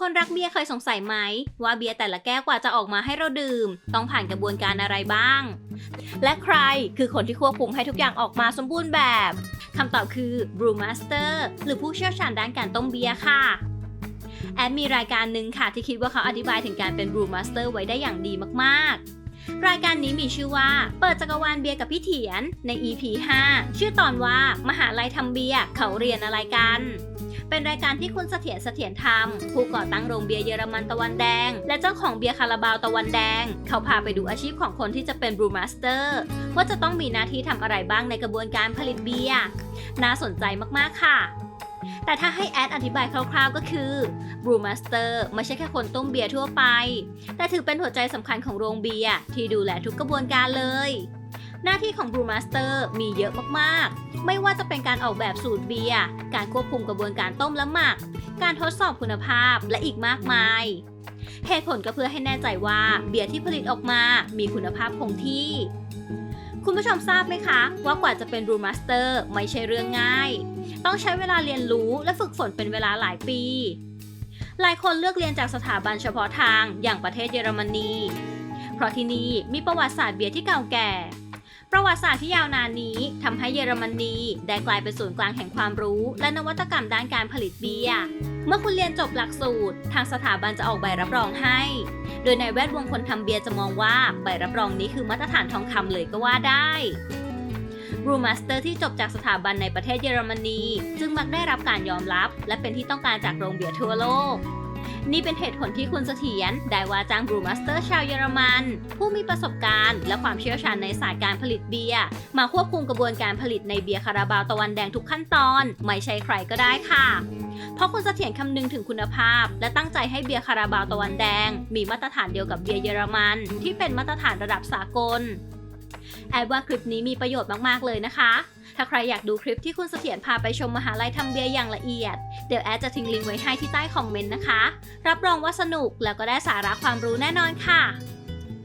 คนรักเบียร์เคยสงสัยไหม ว่าเบียร์แต่ละแก้วกว่าจะออกมาให้เราดื่ม ต้องผ่านกระบวนการอะไรบ้าง และใครคือคนที่ควบคุมให้ทุกอย่างออกมาสมบูรณ์แบบคำตอบคือ brew master หรือผู้เชี่ยวชาญด้านการต้มเบียร์ค่ะแอดมีรายการหนึ่งค่ะที่คิดว่าเขาอธิบายถึงการเป็น brew master ไว้ได้อย่างดีมากๆ รายการนี้มีชื่อว่า เปิดจักรวาลเบียร์กับพี่เถียนใน EP 5 ชื่อตอนว่า มหาลัยทำเบียร์เขาเรียนอะไรกัน เป็นรายการที่คุณเสถียรเสถียรธรรมผู้ก่อตั้งโรงเบียร์เยอรมันตะวันแดง และเจ้าของเบียร์คาราบาวตะวันแดง เขาพาไปดูอาชีพของคนที่จะเป็นบรูมาสเตอร์ว่าจะต้องมีหน้าที่ทำอะไรบ้างในกระบวนการผลิตเบียร์น่าสนใจมากๆค่ะแต่ถ้าให้แอดอธิบายคร่าวๆก็คือบรูมาสเตอร์ไม่ใช่แค่คนต้มเบียร์ทั่วไป แต่ถือเป็นหัวใจสำคัญของโรงเบียร์ที่ดูแลทุกกระบวนการเลย หน้าที่ของบรูมาสเตอร์มีเยอะมากๆ ไม่ว่าจะเป็นการออกแบบสูตรเบียร์ การควบคุมกระบวนการต้มและหมัก การทดสอบคุณภาพและอีกมากมาย เหตุผลก็เพื่อให้แน่ใจว่าเบียร์ที่ผลิตออกมามีคุณภาพคงที่ คุณผู้ชมทราบไหมคะ ว่ากว่าจะเป็นบรูมาสเตอร์ไม่ใช่เรื่องง่าย ต้องใช้เวลาเรียนรู้และฝึกฝนเป็นเวลาหลายปีหลายคนเลือกเรียนจากสถาบันเฉพาะทางอย่างประเทศเยอรมนี เพราะที่นี่มีประวัติศาสตร์เบียร์ที่เก่าแก่ ประวัติศาสตร์ที่ยาวนานนี้ทำให้เยอรมนีได้กลายเป็นศูนย์กลางแห่งความรู้ และนวัตกรรมด้านการผลิตเบียร์ เมื่อคุณเรียนจบหลักสูตร ทางสถาบันจะออกใบรับรองให้ โดยในแวดวงคนทำเบียร์จะมองว่าใบรับรองนี้คือมาตรฐานทองคำเลยก็ว่าได้บรูมาสเตอร์ที่จบจากสถาบันในประเทศเยอรมนี จึงมักได้รับการยอมรับ และเป็นที่ต้องการจากโรงเบียร์ทั่วโลก นี่เป็นเหตุผลที่คุณเสถียรได้ว่าจ้างบรูมาสเตอร์ชาวเยอรมัน ผู้มีประสบการณ์ และความเชี่ยวชาญในศาสตร์การผลิตเบียร์มาควบคุมกระบวนการผลิตในเบียร์คาราบาวตะวันแดงทุกขั้นตอน ไม่ใช่ใครก็ได้ค่ะ เพราะคุณเสถียรคำนึงถึงคุณภาพ และตั้งใจให้เบียร์คาราบาวตะวันแดง มีมาตรฐานเดียวกับเบียร์เยอรมัน ที่เป็นมาตรฐานระดับสากล แอดว่าคลิปนี้มีประโยชน์มากๆเลยนะคะ ถ้าใครอยากดูคลิปที่คุณเสถียรพาไปชมมหาลัยทำเบียร์อย่างละเอียด เดี๋ยวแอดจะทิ้งลิงก์ไว้ให้ที่ใต้คอมเมนต์นะคะ รับรองว่าสนุกแล้วก็ได้สาระความรู้แน่นอนค่ะ